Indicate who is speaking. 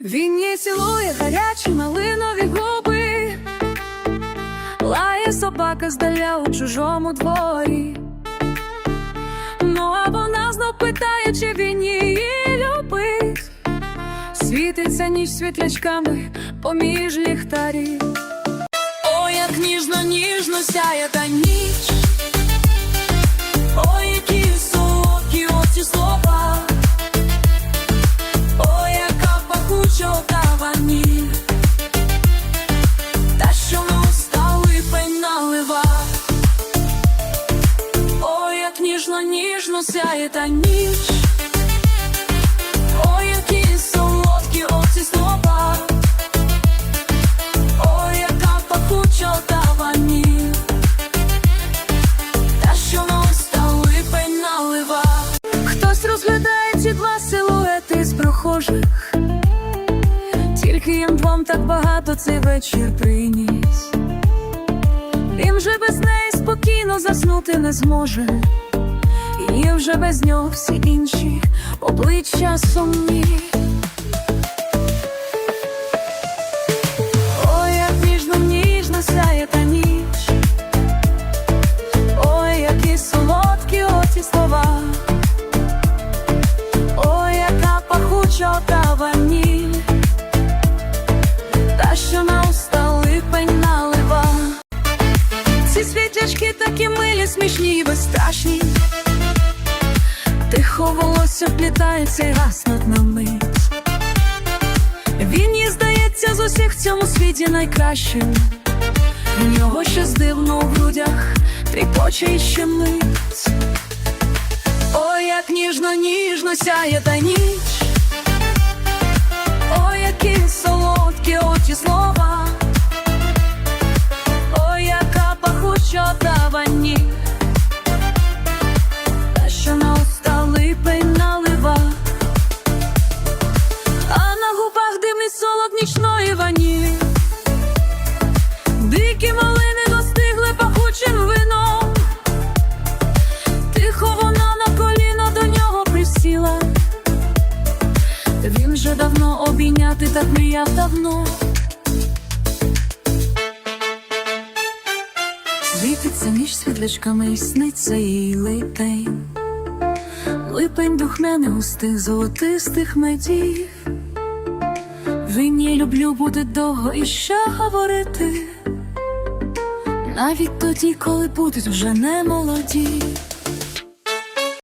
Speaker 1: Він її цілує гарячі малинові губи, лає собака здаля у чужому дворі. Ну а вона знов питає, чи він її любить. Світиться ніч світлячками поміж ліхтарів. О, як ніжно, ніжно сяє та ніч. Ніжно сяє та ніч. Ой, які солодкі оці слова. Ой, яка пахуча отава ні. Та що ми устали пень налива. Хтось розглядає ці два силуети з прохожих, тільки їм двом так багато цей вечір приніс. Він же без неї спокійно заснути не зможе, і вже без нього всі інші обличчя сумні. Ой, як ніжно, ніжно сяє та ніч. Ой, які солодкі оці слова. Ой, яка пахуча та та що на уста липень налива. Ці такі милі, смішні безстрашні. Тихо волосся вплітається і гаснуть на мить. Він їй здається з усіх в цьому світі найкращим. У нього щось дивно у грудях, тріпоче і щемить. Ой, як ніжно, ніжно сяє та ніч. Він вже давно обійняти так мріяв давно. Світиться між світлячками і сниться їй липень. Липень духмяний густих золотистих медів. Він їй люблю буде довго і ще говорити. Навіть тоді, коли будуть вже не молоді.